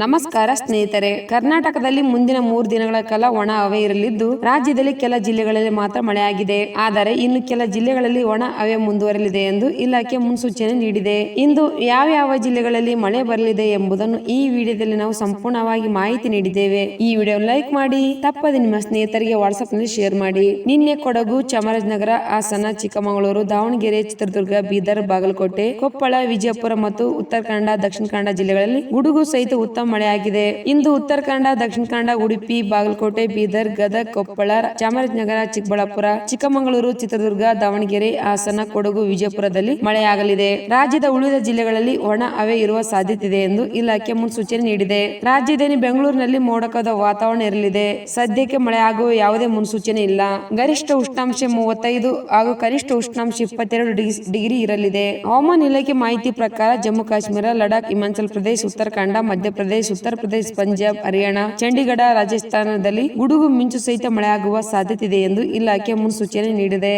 ನಮಸ್ಕಾರ ಸ್ನೇಹಿತರೆ, ಕರ್ನಾಟಕದಲ್ಲಿ ಮುಂದಿನ ಮೂರು ದಿನಗಳ ಕಾಲ ಒಣ ಹವೆ ಇರಲಿದ್ದು, ರಾಜ್ಯದಲ್ಲಿ ಕೆಲ ಜಿಲ್ಲೆಗಳಲ್ಲಿ ಮಾತ್ರ ಮಳೆಯಾಗಿದೆ. ಆದರೆ ಇನ್ನು ಕೆಲ ಜಿಲ್ಲೆಗಳಲ್ಲಿ ಒಣ ಹವೆ ಮುಂದುವರಲಿದೆ ಎಂದು ಇಲಾಖೆ ಮುನ್ಸೂಚನೆ ನೀಡಿದೆ. ಇಂದು ಯಾವ ಯಾವ ಜಿಲ್ಲೆಗಳಲ್ಲಿ ಮಳೆ ಬರಲಿದೆ ಎಂಬುದನ್ನು ಈ ವಿಡಿಯೋದಲ್ಲಿ ನಾವು ಸಂಪೂರ್ಣವಾಗಿ ಮಾಹಿತಿ ನೀಡಿದ್ದೇವೆ. ಈ ವಿಡಿಯೋ ಲೈಕ್ ಮಾಡಿ, ತಪ್ಪದೆ ನಿಮ್ಮ ಸ್ನೇಹಿತರಿಗೆ ವಾಟ್ಸ್ಆಪ್ನಲ್ಲಿ ಶೇರ್ ಮಾಡಿ. ನಿನ್ನೆ ಕೊಡಗು, ಚಾಮರಾಜನಗರ, ಹಾಸನ, ಚಿಕ್ಕಮಗಳೂರು, ದಾವಣಗೆರೆ, ಚಿತ್ರದುರ್ಗ, ಬೀದರ್, ಬಾಗಲಕೋಟೆ, ಕೊಪ್ಪಳ, ವಿಜಯಪುರ ಮತ್ತು ಉತ್ತರ ಕನ್ನಡ ದಕ್ಷಿಣ ಕನ್ನಡ ಜಿಲ್ಲೆಗಳಲ್ಲಿ ಗುಡುಗು ಸಹಿತ ಉತ್ತಮ ಮಳೆಯಾಗಿದೆ ಇಂದು ಉತ್ತರ ಕನ್ನಡ, ದಕ್ಷಿಣ ಕನ್ನಡ, ಉಡುಪಿ, ಬಾಗಲಕೋಟೆ, ಬೀದರ್, ಗದಗ, ಕೊಪ್ಪಳ, ಚಾಮರಾಜನಗರ, ಚಿಕ್ಕಬಳ್ಳಾಪುರ, ಚಿಕ್ಕಮಗಳೂರು, ಚಿತ್ರದುರ್ಗ, ದಾವಣಗೆರೆ, ಹಾಸನ, ಕೊಡಗು, ವಿಜಯಪುರದಲ್ಲಿ ಮಳೆಯಾಗಲಿದೆ. ರಾಜ್ಯದ ಉಳಿದ ಜಿಲ್ಲೆಗಳಲ್ಲಿ ಒಣ ಹವೆ ಇರುವ ಸಾಧ್ಯತೆ ಇದೆ ಎಂದು ಇಲಾಖೆ ಮುನ್ಸೂಚನೆ ನೀಡಿದೆ. ರಾಜ್ಯದಲ್ಲಿ ಬೆಂಗಳೂರಿನಲ್ಲಿ ಮೋಡಕದ ವಾತಾವರಣ ಇರಲಿದೆ. ಸದ್ಯಕ್ಕೆ ಮಳೆ ಆಗುವ ಯಾವುದೇ ಮುನ್ಸೂಚನೆ ಇಲ್ಲ. ಗರಿಷ್ಠ ಉಷ್ಣಾಂಶ ಮೂವತ್ತೈದು ಹಾಗೂ ಕನಿಷ್ಠ ಉಷ್ಣಾಂಶ ಇಪ್ಪತ್ತೆರಡು ಡಿಗ್ರಿ- ಇರಲಿದೆ. ಹವಾಮಾನ ಇಲಾಖೆ ಮಾಹಿತಿ ಪ್ರಕಾರ ಜಮ್ಮು ಕಾಶ್ಮೀರ, ಲಡಾಖ್, ಹಿಮಾಚಲ ಪ್ರದೇಶ, ಉತ್ತರಾಖಂಡ ಮಧ್ಯಪ್ರದೇಶ ಉತ್ತರ ಪ್ರದೇಶ, ಪಂಜಾಬ್, ಹರಿಯಾಣ, ಚಂಡೀಗಢ ರಾಜಸ್ಥಾನದಲ್ಲಿ ಗುಡುಗು ಮಿಂಚು ಸಹಿತ ಮಳೆಯಾಗುವ ಸಾಧ್ಯತೆ ಇದೆ ಎಂದು ಇಲಾಖೆ ಮುನ್ಸೂಚನೆ ನೀಡಿದೆ.